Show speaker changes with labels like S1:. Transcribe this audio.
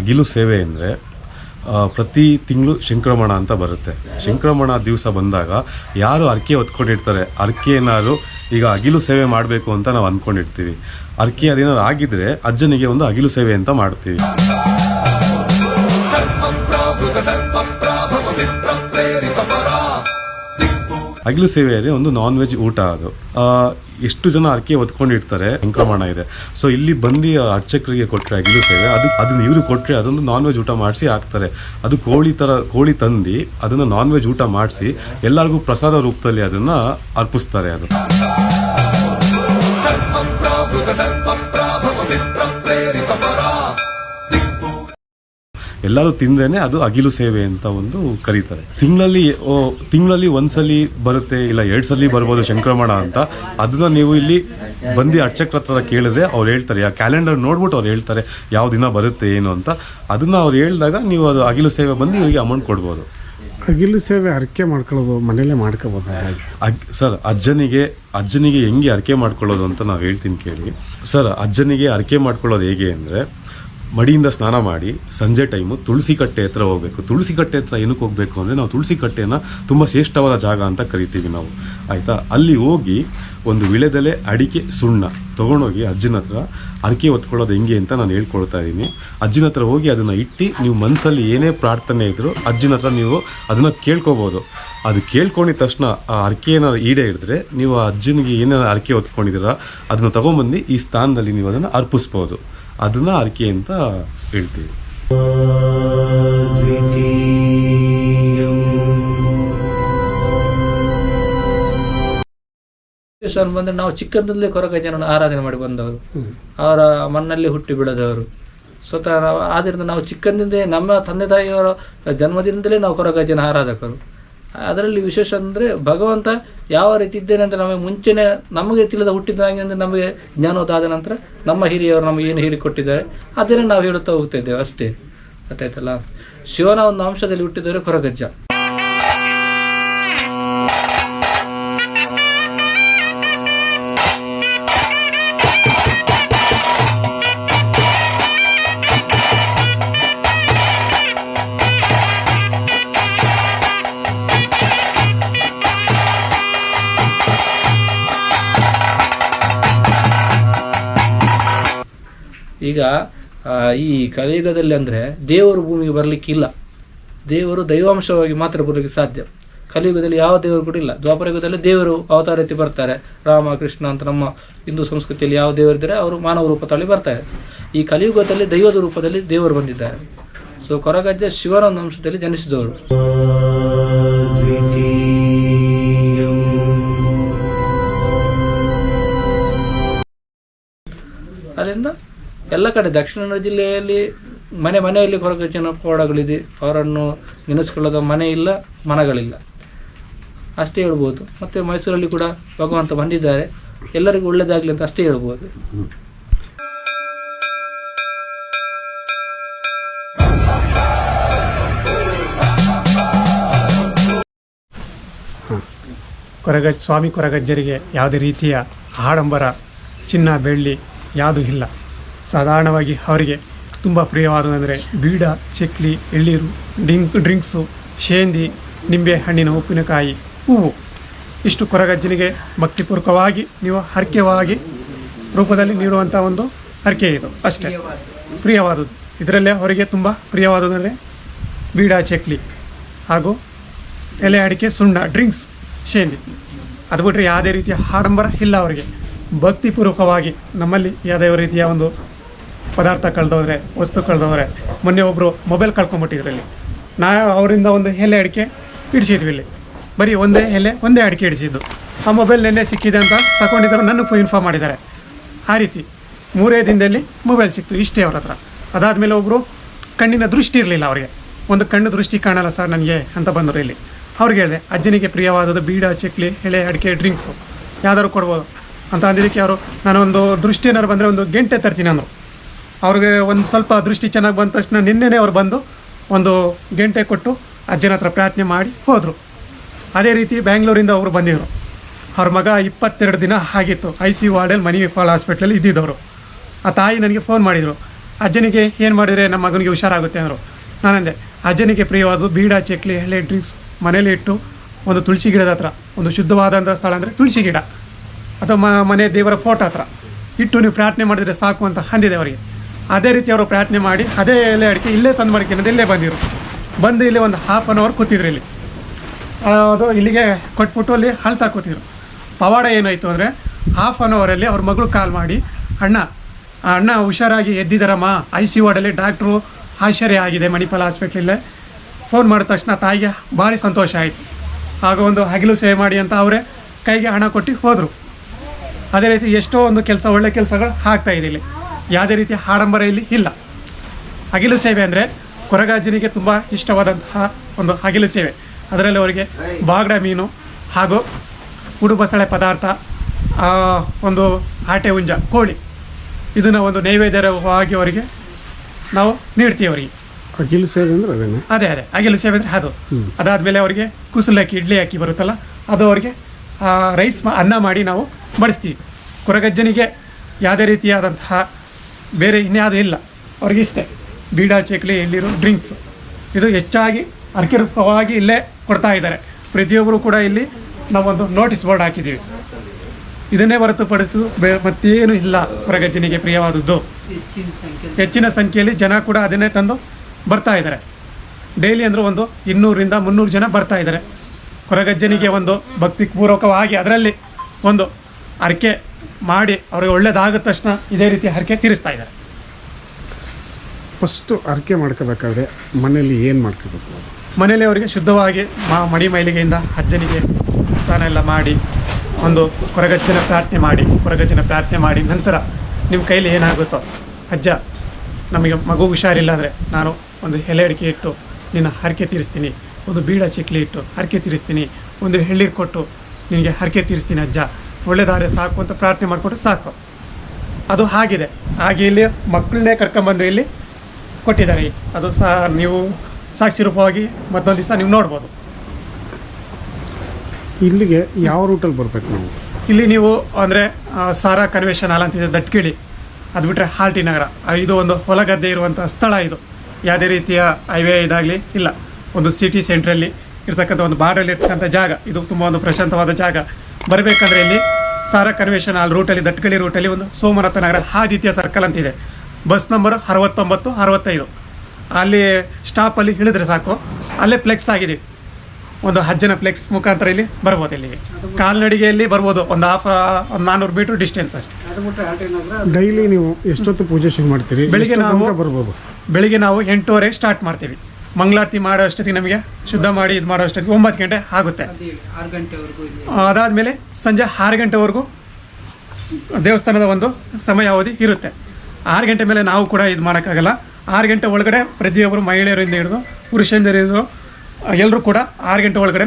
S1: ಅಗಿಲು ಸೇವೆ ಅಂದರೆ ಪ್ರತಿ ತಿಂಗಳು ಶಂಕ್ರಮಣ ಅಂತ ಬರುತ್ತೆ. ಶಂಕ್ರಮಣ ದಿವಸ ಬಂದಾಗ ಯಾರು ಅರ್ಕೆ ಹೊತ್ಕೊಂಡಿರ್ತಾರೆ? ಅರ್ಕೆ ಏನಾದ್ರು ಈಗ ಅಗಿಲು ಸೇವೆ ಮಾಡಬೇಕು ಅಂತ ನಾವು ಅಂದ್ಕೊಂಡಿರ್ತೀವಿ ಅರ್ಕೆ ಅದೇನಾದ್ರು ಆಗಿದ್ರೆ ಅಜ್ಜನಿಗೆ ಒಂದು ಅಗಿಲು ಸೇವೆ ಅಂತ ಮಾಡ್ತೀವಿ. ಅಗಿಲು ಸೇವೆಯಲ್ಲಿ ಒಂದು ನಾನ್ ವೆಜ್ ಊಟ ಅದು. ಎಷ್ಟು ಜನ ಅರ್ಕೆ ಹೊತ್ಕೊಂಡಿರ್ತಾರೆ ಸಂಕ್ರಮಣ ಇದೆ. ಸೊ ಇಲ್ಲಿ ಬಂದು ಅರ್ಚಕರಿಗೆ ಕೊಟ್ಟರೆ ಅಗಿಲು ಸೇವೆ, ಅದು, ಅದನ್ನ ಇವರು ಕೊಟ್ಟರೆ ಅದೊಂದು ನಾನ್ ವೆಜ್ ಊಟ ಮಾಡಿಸಿ ಹಾಕ್ತಾರೆ. ಅದು ಕೋಳಿ ಥರ ಕೋಳಿ ತಂದು ಅದನ್ನು ನಾನ್ ವೆಜ್ ಊಟ ಮಾಡಿಸಿ ಎಲ್ಲರಿಗೂ ಪ್ರಸಾದ ರೂಪದಲ್ಲಿ ಅದನ್ನು ಅರ್ಪಿಸ್ತಾರೆ ಅದು. ಎಲ್ಲರೂ ತಿಂದ್ರೇನೆ ಅದು ಅಗಿಲು ಸೇವೆ ಅಂತ ಒಂದು ಕರೀತಾರೆ. ತಿಂಗಳಲ್ಲಿ ತಿಂಗಳಲ್ಲಿ ಒಂದ್ಸಲಿ ಬರುತ್ತೆ ಇಲ್ಲ ಎರಡು ಸಲ ಬರ್ಬೋದು ಸಂಕ್ರಮಣ ಅಂತ. ಅದನ್ನ ನೀವು ಇಲ್ಲಿ ಬಂದು ಅರ್ಚಕ್ರ ಹತ್ರ ಕೇಳಿದ್ರೆ ಅವ್ರು ಹೇಳ್ತಾರೆ. ಆ ಕ್ಯಾಲೆಂಡರ್ ನೋಡ್ಬಿಟ್ಟು ಅವ್ರು ಹೇಳ್ತಾರೆ ಯಾವ ದಿನ ಬರುತ್ತೆ ಏನು ಅಂತ. ಅದನ್ನ ಅವ್ರು ಹೇಳಿದಾಗ ನೀವು ಅದು ಅಗಿಲು ಸೇವೆ ಬಂದು ಇವರಿಗೆ ಅಮೌಂಟ್ ಕೊಡ್ಬೋದು.
S2: ಅಗಿಲು ಸೇವೆ ಅರಕೆ ಮಾಡ್ಕೊಳ್ಳೋದು ಮನೇಲೆ ಮಾಡ್ಕೋಬೋದು.
S1: ಸರ್ ಅಜ್ಜನಿಗೆ ಅಜ್ಜನಿಗೆ ಹೆಂಗೆ ಅರಕೆ ಮಾಡ್ಕೊಳ್ಳೋದು ಅಂತ ನಾವು ಹೇಳ್ತೀನಿ ಕೇಳಿ. ಸರ್ ಅಜ್ಜನಿಗೆ ಅರಕೆ ಮಾಡ್ಕೊಳ್ಳೋದು ಹೇಗೆ ಅಂದರೆ ಮಡಿಯಿಂದ ಸ್ನಾನ ಮಾಡಿ ಸಂಜೆ ಟೈಮು ತುಳಸಿ ಕಟ್ಟೆ ಹತ್ರ ಹೋಗಬೇಕು. ತುಳಸಿ ಕಟ್ಟೆ ಹತ್ರ ಏನಕ್ಕೆ ಹೋಗಬೇಕು ಅಂದರೆ ನಾವು ತುಳಸಿ ಕಟ್ಟೆನ ತುಂಬ ಶ್ರೇಷ್ಠವಾದ ಜಾಗ ಅಂತ ಕರಿತೀವಿ ನಾವು. ಆಯಿತಾ? ಅಲ್ಲಿ ಹೋಗಿ ಒಂದು ವಿಳೆದೆಲೆ ಅಡಿಕೆ ಸುಣ್ಣ ತೊಗೊಂಡೋಗಿ ಅಜ್ಜನ ಹತ್ರ ಅಡಿಕೆ ಹೊತ್ಕೊಳ್ಳೋದು ಹೆಂಗೆ ಅಂತ ನಾನು ಹೇಳ್ಕೊಳ್ತಾ ಇದ್ದೀನಿ. ಅಜ್ಜನ ಹತ್ರ ಹೋಗಿ ಅದನ್ನು ಇಟ್ಟು ನೀವು ಮನಸ್ಸಲ್ಲಿ ಏನೇ ಪ್ರಾರ್ಥನೆ ಇದ್ದರೂ ಅಜ್ಜಿನ ಹತ್ರ ನೀವು ಅದನ್ನು ಕೇಳ್ಕೊಬೋದು. ಅದು ಕೇಳ್ಕೊಂಡಿದ ತಕ್ಷಣ ಆ ಅರ್ಕೆಯನ್ನು ಈಡೇ ಹಿಡಿದ್ರೆ ನೀವು ಆ ಅಜ್ಜನಿಗೆ ಏನೇನು ಅರ್ಕೆ ಹೊತ್ಕೊಂಡಿದ್ದೀರಾ, ಅದನ್ನು ತಗೊಂಬಂದು ಈ ಸ್ಥಾನದಲ್ಲಿ ನೀವು ಅದನ್ನು ಅರ್ಪಿಸ್ಬೋದು. ಅದನ್ನ ಅರ್ಕೆ ಅಂತ ಹೇಳ್ತೀವಿ.
S3: ಬಂದ್ರೆ ನಾವು ಚಿಕ್ಕಂದಲ್ಲೇ ಕೊರಗಜ್ಜನನ್ನು ಆರಾಧನೆ ಮಾಡಿ ಬಂದವರು. ಅವರ ಮಣ್ಣಲ್ಲಿ ಹುಟ್ಟಿ ಬಿಡದವರು ಸ್ವತಃ ಆದ್ರಿಂದ ನಾವು ಚಿಕ್ಕಂದಿಂದಲೇ ನಮ್ಮ ತಂದೆ ತಾಯಿಯವರ ಜನ್ಮದಿಂದಲೇ ನಾವು ಕೊರಗಜ್ಜನ ಆರಾಧಕರು. ಅದರಲ್ಲಿ ವಿಶೇಷ ಅಂದರೆ ಭಗವಂತ ಯಾವ ರೀತಿ ಇದ್ದೇನೆ ಅಂತ ನಮಗೆ ಮುಂಚೆನೆ ನಮಗೆ ತಿಳಿದ ಹುಟ್ಟಿದಾಗೆ ಅಂದರೆ ನಮಗೆ ಜ್ಞಾನೋದಾದ ನಂತರ ನಮ್ಮ ಹಿರಿಯವರು ನಮಗೆ ಏನು ಹೇಳಿಕೊಟ್ಟಿದ್ದಾರೆ, ಅದನ್ನೇ ನಾವು ಹೇಳುತ್ತಾ ಹೋಗ್ತಾ ಇದ್ದೇವೆ ಅಷ್ಟೇ. ಗೊತ್ತಾಯ್ತಲ್ಲ ಶಿವನ ಒಂದು ಅಂಶದಲ್ಲಿ ಹುಟ್ಟಿದವರು ಕೊರಗಜ್ಜ. ಈಗ ಈ ಕಲಿಯುಗದಲ್ಲಿ ಅಂದರೆ ದೇವರು ಭೂಮಿಗೆ ಬರಲಿಕ್ಕಿಲ್ಲ ದೇವರು ದೈವಾಂಶವಾಗಿ ಮಾತ್ರ ಬರಲಿಕ್ಕೆ ಸಾಧ್ಯ. ಕಲಿಯುಗದಲ್ಲಿ ಯಾವ ದೇವರು ಕೂಡ ಇಲ್ಲ. ದ್ವಾಪರ ಯುಗದಲ್ಲಿ ದೇವರು ಅವತಾರ ರೀತಿ ಬರ್ತಾರೆ. ರಾಮ, ಕೃಷ್ಣ ಅಂತ ನಮ್ಮ ಹಿಂದೂ ಸಂಸ್ಕೃತಿಯಲ್ಲಿ ಯಾವ ದೇವರಿದ್ದಾರೆ ಅವರು ಮಾನವ ರೂಪ ಬರ್ತಾರೆ. ಈ ಕಲಿಯುಗದಲ್ಲಿ ದೈವದ ರೂಪದಲ್ಲಿ ದೇವರು ಬಂದಿದ್ದಾರೆ. ಸೊ ಕೊರಗಜ್ಜ ಶಿವನ ಅಂಶದಲ್ಲಿ ಜನಿಸಿದವರು. ಎಲ್ಲ ಕಡೆ ದಕ್ಷಿಣ ಕನ್ನಡ ಜಿಲ್ಲೆಯಲ್ಲಿ ಮನೆ ಮನೆಯಲ್ಲಿ ಕೊರಗಜ್ಜನ ಪವಾಡಗಳಿದೆ ಅವರನ್ನು ನೆನೆಸ್ಕೊಳ್ಳೋದು ಮನೆ ಇಲ್ಲ, ಮನಗಳಿಲ್ಲ. ಅಷ್ಟೇ ಹೇಳ್ಬೋದು. ಮತ್ತು ಮೈಸೂರಲ್ಲಿ ಕೂಡ ಭಗವಂತ ಬಂದಿದ್ದಾರೆ. ಎಲ್ಲರಿಗೂ ಒಳ್ಳೆಯದಾಗಲಿ ಅಂತ ಅಷ್ಟೇ ಹೇಳ್ಬೋದು.
S2: ಕೊರಗಜ್ ಸ್ವಾಮಿ ಕೊರಗಜ್ಜರಿಗೆ ಯಾವುದೇ ರೀತಿಯ ಆಡಂಬರ, ಚಿನ್ನ, ಬೆಳ್ಳಿ ಯಾವುದೂ ಇಲ್ಲ. ಸಾಧಾರಣವಾಗಿ ಅವರಿಗೆ ತುಂಬ ಪ್ರಿಯವಾದಂದರೆ ಬೀಡ, ಚಕ್ಲಿ ಎಳ್ಳೀರು ಡಿಂಕ್ ಡ್ರಿಂಕ್ಸು, ಶೇಂದಿ, ನಿಂಬೆ ಹಣ್ಣಿನ ಉಪ್ಪಿನಕಾಯಿ, ಹೂವು. ಇಷ್ಟು ಕೊರಗಜ್ಜನಿಗೆ ಭಕ್ತಿಪೂರ್ವಕವಾಗಿ ನೀವು ಹರಕೆವಾಗಿ ರೂಪದಲ್ಲಿ ನೀಡುವಂಥ ಒಂದು ಹರಕೆ ಇದು ಅಷ್ಟೇ. ಪ್ರಿಯವಾದದ್ದು. ಇದರಲ್ಲೇ ಅವರಿಗೆ ತುಂಬ ಪ್ರಿಯವಾದದಂದರೆ ಬೀಡ, ಚಕ್ಲಿ ಹಾಗೂ ಎಲೆ ಅಡಿಕೆ, ಸುಣ್ಣ, ಡ್ರಿಂಕ್ಸ್, ಶೇಂದಿ. ಅದು ಬಿಟ್ಟರೆ ಯಾವುದೇ ರೀತಿಯ ಆಡಂಬರ ಇಲ್ಲ ಅವರಿಗೆ. ಭಕ್ತಿಪೂರ್ವಕವಾಗಿ ನಮ್ಮಲ್ಲಿ ಯಾವುದೇ ರೀತಿಯ ಒಂದು ಪದಾರ್ಥ ಕಳೆದೋದ್ರೆ ವಸ್ತು ಕಳೆದೋದ್ರೆ ಮೊನ್ನೆ ಒಬ್ಬರು ಮೊಬೈಲ್ ಕಳ್ಕೊಂಬಿಟ್ಟಿದ್ರಲ್ಲಿ. ನಾ ಅವರಿಂದ ಒಂದು ಎಲೆ ಅಡಿಕೆ ಇಡಿಸಿದ್ವಿ ಇಲ್ಲಿ. ಬರೀ ಒಂದೇ ಎಲೆ, ಒಂದೇ ಅಡಿಕೆ ಇಡಿಸಿದ್ದು. ಆ ಮೊಬೈಲ್ ನೆನ್ನೆ ಸಿಕ್ಕಿದೆ ಅಂತ ತಗೊಂಡಿದ್ದರು ನನಗೆ ಇನ್ಫಾರ್ಮ್ ಮಾಡಿದ್ದಾರೆ. ಆ ರೀತಿ ಮೂರೇ ದಿನದಲ್ಲಿ ಮೊಬೈಲ್ ಸಿಕ್ತು, ಇಷ್ಟೇ ಅವ್ರ ಹತ್ರ. ಅದಾದಮೇಲೆ ಒಬ್ಬರು ಕಣ್ಣಿನ ದೃಷ್ಟಿ ಇರಲಿಲ್ಲ ಅವರಿಗೆ. ಒಂದು ಕಣ್ಣು ದೃಷ್ಟಿ ಕಾಣಲ್ಲ ಸರ್ ನನಗೆ ಅಂತ ಬಂದರು ಇಲ್ಲಿ. ಅವ್ರಿಗೆ ಹೇಳಿದೆ, ಅಜ್ಜನಿಗೆ ಪ್ರಿಯವಾದದ್ದು ಬೀಡ, ಚಕ್ಲಿ ಎಳೆ ಅಡಿಕೆ ಡ್ರಿಂಕ್ಸು ಯಾವ್ದಾದ್ರು ಕೊಡ್ಬೋದು. ಅಂತ ಅಂದಿದ್ದಕ್ಕೆ ಅವರು, ನಾನೊಂದು ದೃಷ್ಟಿ ಏನಾದ್ರು ಬಂದರೆ ಒಂದು ಗಂಟೆ ತರ್ತೀನಿ ಅಂದರು. ಅವ್ರಿಗೆ ಒಂದು ಸ್ವಲ್ಪ ದೃಷ್ಟಿ ಚೆನ್ನಾಗಿ ಬಂದ ತಕ್ಷಣ ನಿನ್ನೆನೇ ಅವ್ರು ಬಂದು ಒಂದು ಗಂಟೆ ಕೊಟ್ಟು ಅಜ್ಜನ ಹತ್ರ ಪ್ರಾರ್ಥನೆ ಮಾಡಿ ಹೋದರು. ಅದೇ ರೀತಿ ಬ್ಯಾಂಗ್ಳೂರಿಂದ ಅವರು ಬಂದಿದ್ದರು ಅವ್ರ ಮಗ ಇಪ್ಪತ್ತೆರಡು ದಿನ ಆಗಿತ್ತು. ಐ ಸಿ ವಾರ್ಡಲ್ಲಿ ಮನಿ ಪಾಲ್ ಹಾಸ್ಪಿಟ್ಲಲ್ಲಿ ಇದ್ದಿದ್ದವರು. ಆ ತಾಯಿ ನನಗೆ ಫೋನ್ ಮಾಡಿದರು. ಅಜ್ಜನಿಗೆ ಏನು ಮಾಡಿದರೆ ನಮ್ಮ ಮಗನಿಗೆ ಹುಷಾರಾಗುತ್ತೆ ಅಂದರು. ನಾನಂದೆ, ಅಜ್ಜನಿಗೆ ಪ್ರಿಯವಾದ ಬೀಡ ಚಕ್ಲಿ ಎಲೆ ಡ್ರಿಂಕ್ಸ್, ಮನೇಲಿ ಇಟ್ಟು ಒಂದು ತುಳಸಿ ಗಿಡದ ಹತ್ರ, ಒಂದು ಶುದ್ಧವಾದಂಥ ಸ್ಥಳ ಅಂದರೆ ತುಳಸಿ ಗಿಡ. ಅಥವಾ ಮನೆ ದೇವರ ಫೋಟೋ ಹತ್ರ. ಇಟ್ಟು ನೀವು ಪ್ರಾರ್ಥನೆ ಮಾಡಿದರೆ ಸಾಕು ಅಂತ ಅಂದಿದೆ ಅವರಿಗೆ. ಅದೇ ರೀತಿ ಅವರು ಪ್ರಾರ್ಥನೆ ಮಾಡಿ, ಅದೇ ಎಲೆ ಅಡಿಕೆ ಇಲ್ಲೇ ತಂದು ಮಾಡ್ಕೊಂಡು ಇಲ್ಲೇ ಬಂದಿರು. ಬಂದು ಇಲ್ಲಿ ಒಂದು ಹಾಫ್ ಅನ್ ಅವರ್ ಕೂತಿದ್ರು ಇಲ್ಲಿ. ಅದು ಇಲ್ಲಿಗೆ ಕೊಟ್ಬಿಟ್ಟು ಅಲ್ಲಿ ಅಳ್ತಾ ಕೂತಿದ್ರು ಪವಾಡ ಏನಾಯಿತು ಅಂದರೆ ಹಾಫ್ ಆನ್ ಅವರಲ್ಲಿ ಅವ್ರ ಮಗಳು ಕಾಲ್ ಮಾಡಿ, ಅಣ್ಣ ಅಣ್ಣ ಹುಷಾರಾಗಿ ಎದ್ದಿದ್ದಾರಮ್ಮ ಐ ಸಿ ವಾರ್ಡಲ್ಲಿ ಡಾಕ್ಟ್ರು ಆಶ್ಚರ್ಯ ಆಗಿದೆ ಮಣಿಪಾಲ್ ಹಾಸ್ಪಿಟ್ಲಲ್ಲೇ. ಫೋನ್ ಮಾಡಿದ ತಕ್ಷಣ ತಾಯಿಗೆ ಭಾರಿ ಸಂತೋಷ ಆಯಿತು. ಆಗ ಒಂದು ಹಗಿಲು ಸೇವೆ ಮಾಡಿ ಅಂತ ಅವರೇ ಕೈಗೆ ಹಣ ಕೊಟ್ಟು ಹೋದರು. ಅದೇ ರೀತಿ ಎಷ್ಟೋ ಒಂದು ಕೆಲಸ, ಒಳ್ಳೆ ಕೆಲಸಗಳು ಆಗ್ತಾಯಿದೆ ಇಲ್ಲಿ. ಯಾವುದೇ ರೀತಿಯ ಆಡಂಬರ ಇಲ್ಲಿ ಇಲ್ಲ. ಹಗಿಲು ಸೇವೆ ಅಂದರೆ ಕೊರಗಾಜನಿಗೆ ತುಂಬ ಇಷ್ಟವಾದಂತಹ ಒಂದು ಹಗಿಲು ಸೇವೆ. ಅದರಲ್ಲಿ ಅವರಿಗೆ ಬಾಗಡ ಮೀನು ಹಾಗೂ ಉಡುಬಸಳೆ ಪದಾರ್ಥ ಒಂದು ಆಟೆ ಹುಂಜ ಕೋಳಿ. ಇದನ್ನು ಒಂದು ನೈವೇದ್ಯವಾಗಿ ಅವರಿಗೆ ನಾವು ನೀಡ್ತೀವಿ ಅವರಿಗೆ.
S4: ಅಗಿಲು ಸೇವೆ ಅಂದರೆ
S2: ಅದೇ ಅದೇ. ಅಗಿಲು ಸೇವೆ ಅಂದರೆ ಅದು. ಅದಾದಮೇಲೆ ಅವರಿಗೆ ಕುಸುಲ್ ಹಾಕಿ ಇಡ್ಲಿ ಹಾಕಿ ಬರುತ್ತಲ್ಲ ಅದು ಅವರಿಗೆ ರೈಸ್ ಮಾ ಅನ್ನ ಮಾಡಿ ನಾವು ಬಡಿಸ್ತೀವಿ. ಕೊರಗಜ್ಜನಿಗೆ ಯಾವುದೇ ರೀತಿಯಾದಂತಹ ಬೇರೆ ಇನ್ಯಾವುದೂ ಇಲ್ಲ. ಅವ್ರಿಗೆ ಇಷ್ಟೇ. ಬೀಡ ಚಕ್ಲಿ ಇಲ್ಲಿರೋ ಡ್ರಿಂಕ್ಸ್ ಇದು ಹೆಚ್ಚಾಗಿ ಅರ್ಕಿರೂಪವಾಗಿ ಇಲ್ಲೇ ಕೊಡ್ತಾ ಇದ್ದಾರೆ. ಪ್ರತಿಯೊಬ್ಬರು ಕೂಡ ಇಲ್ಲಿ ನಾವೊಂದು ನೋಟಿಸ್ ಬೋರ್ಡ್ ಹಾಕಿದ್ದೀವಿ. ಇದನ್ನೇ ಹೊರತುಪಡಿಸಿ ಬೇ ಮತ್ತೇನು ಇಲ್ಲ ಹೊರಗಜ್ಜನಿಗೆ ಪ್ರಿಯವಾದದ್ದು. ಹೆಚ್ಚಿನ ಸಂಖ್ಯೆಯಲ್ಲಿ ಜನ ಕೂಡ ಅದನ್ನೇ ತಂದು ಬರ್ತಾ ಇದ್ದಾರೆ. ಡೈಲಿ ಅಂದರೆ ಒಂದು ಇನ್ನೂರಿಂದ ಮುನ್ನೂರು ಜನ ಬರ್ತಾ ಇದ್ದಾರೆ. ಕೊರಗಜ್ಜನಿಗೆ ಒಂದು ಭಕ್ತಿಪೂರ್ವಕವಾಗಿ ಅದರಲ್ಲಿ ಒಂದು ಹರಕೆ ಮಾಡಿ ಅವ್ರಿಗೆ ಒಳ್ಳೇದಾದ ತಕ್ಷಣ ಇದೇ ರೀತಿ ಹರಕೆ ತೀರಿಸ್ತಾ ಇದ್ದಾರೆ.
S4: ಫಸ್ಟು ಹರಕೆ ಮಾಡ್ಕೋಬೇಕಾದ್ರೆ ಮನೇಲಿ ಏನು ಮಾಡ್ಕೋಬೇಕು?
S2: ಮನೇಲಿ ಅವರಿಗೆ ಶುದ್ಧವಾಗಿ ಮಾ ಮಡಿ ಮೈಲಿಗೆಯಿಂದ ಅಜ್ಜನಿಗೆ ಸ್ನಾನ ಎಲ್ಲ ಮಾಡಿ ಒಂದು ಕೊರಗಜ್ಜನ ಪ್ರಾರ್ಥನೆ ಮಾಡಿ ಕೊರಗಜ್ಜನ ಪ್ರಾರ್ಥನೆ ಮಾಡಿ ನಂತರ ನಿಮ್ಮ ಕೈಲಿ ಏನಾಗುತ್ತೋ ಅಜ್ಜ ನಮಗೆ ಮಗು ಹುಷಾರಿಲ್ಲ ಅಂದರೆ ನಾನು ಒಂದು ಎಲೆ ಅಡಿಕೆ ಇಟ್ಟು ನಿನ್ನ ಹರಕೆ ತೀರಿಸ್ತೀನಿ ಒಂದು ಬೀಡ ಚಿಕ್ಲಿ ಇಟ್ಟು ಹರಕೆ ತೀರಿಸ್ತೀನಿ ಒಂದು ಎಳ್ಳೀರು ಕೊಟ್ಟು ನಿನಗೆ ಹರಕೆ ತೀರಿಸ್ತೀನಿ ಅಜ್ಜ. ಒಳ್ಳೆದಾರೆ ಸಾಕು ಅಂತ ಪ್ರಾರ್ಥನೆ ಮಾಡಿಕೊಟ್ರೆ ಸಾಕು. ಅದು ಹಾಗಿದೆ. ಹಾಗೆ ಇಲ್ಲಿ ಮಕ್ಕಳನ್ನೇ ಕರ್ಕೊಂಬಂದು ಇಲ್ಲಿ ಕೊಟ್ಟಿದ್ದಾರೆ. ಅದು ಸಹ ನೀವು ಸಾಕ್ಷಿ ರೂಪವಾಗಿ ಮತ್ತೊಂದು ದಿವಸ ನೀವು ನೋಡ್ಬೋದು.
S4: ಇಲ್ಲಿಗೆ ಯಾವ ರೂಟಲ್ಲಿ ಬರಬೇಕು ನಾವು?
S2: ಇಲ್ಲಿ ನೀವು ಅಂದರೆ ಸಾರಾ ಕನ್ವೆನ್ಷನ್ ಹಾಲ್ ಅಂತಿದೆ ದಟ್ಕಿಳಿ. ಅದು ಬಿಟ್ಟರೆ ಹಾಲ್ಟಿ ನಗರ. ಇದು ಒಂದು ಹೊಲ ಗದ್ದೆ ಇರುವಂಥ ಸ್ಥಳ ಇದು. ಯಾವುದೇ ರೀತಿಯ ಹೈವೇ ಇದಾಗಲಿ ಇಲ್ಲ. ಒಂದು ಸಿಟಿ ಸೆಂಟ್ರಲ್ಲಿ ಇರ್ತಕ್ಕಂಥ ಒಂದು ಬಾರ್ಡಲ್ಲಿ ಇರ್ತಕ್ಕಂಥ ಜಾಗ. ಇದು ತುಂಬ ಒಂದು ಪ್ರಶಾಂತವಾದ ಜಾಗ. ಬರಬೇಕಂದ್ರೆ ಇಲ್ಲಿ ಸಾರಾ ಕನ್ವೆನ್ಷನ್ ಹಾಲ್ ರೂಟಲ್ಲಿ ದಟ್ಕಳಿ ರೂಟಲ್ಲಿ ಒಂದು ಸೋಮನಾಥ ನಗರ ಆದಿತ್ಯ ಸರ್ಕಲ್ ಅಂತಿದೆ ಬಸ್ ನಂಬರ್ ಅರವತ್ತೊಂಬತ್ತು ಅರವತ್ತೈದು. ಅಲ್ಲಿ ಸ್ಟಾಪಲ್ಲಿ ಇಳಿದ್ರೆ ಸಾಕು. ಅಲ್ಲೇ ಫ್ಲೆಕ್ಸ್ ಆಗಿದೆ. ಒಂದು ಹಜ್ಜನ ಫ್ಲೆಕ್ಸ್ ಮುಖಾಂತರ ಇಲ್ಲಿ ಬರ್ಬೋದು ಇಲ್ಲಿಗೆ ಕಾಲ್ನಡಿಗೆಯಲ್ಲಿ ಬರ್ಬೋದು. ಒಂದು ಹಾಫ್ ಒಂದು ನಾನ್ನೂರು ಮೀಟರ್ ಡಿಸ್ಟೆನ್ಸ್ ಅಷ್ಟೇ.
S4: ಡೈಲಿ ನೀವು ಎಷ್ಟೊತ್ತು ಪೂಜೆ ಶುರು ಮಾಡ್ತೀರಿ?
S2: ಬೆಳಿಗ್ಗೆ ನಾವು-
S4: ಬರ್ಬೋದು?
S2: ಬೆಳಿಗ್ಗೆ ನಾವು ಎಂಟೂವರೆಗೆ ಸ್ಟಾರ್ಟ್ ಮಾಡ್ತೀವಿ. ಮಂಗಳಾರತಿ ಮಾಡೋ ಅಷ್ಟೊತ್ತಿಗೆ ನಮಗೆ ಶುದ್ಧ ಮಾಡಿ ಇದು ಮಾಡೋ ಅಷ್ಟೊತ್ತಿಗೆ ಒಂಬತ್ತು ಗಂಟೆ ಆಗುತ್ತೆ. ಅದಾದಮೇಲೆ ಸಂಜೆ ಆರು ಗಂಟೆವರೆಗೂ ದೇವಸ್ಥಾನದ ಒಂದು ಸಮಯಾವಧಿ ಇರುತ್ತೆ. ಆರು ಗಂಟೆ ಮೇಲೆ ನಾವು ಕೂಡ ಇದು ಮಾಡೋಕ್ಕಾಗಲ್ಲ. ಆರು ಗಂಟೆ ಒಳಗಡೆ ಪ್ರತಿಯೊಬ್ಬರು ಮಹಿಳೆಯರಿಂದ ಹಿಡಿದು ಪುರುಷರಿಂದ ಹಿಡಿದು ಎಲ್ಲರೂ ಕೂಡ ಆರು ಗಂಟೆ ಒಳಗಡೆ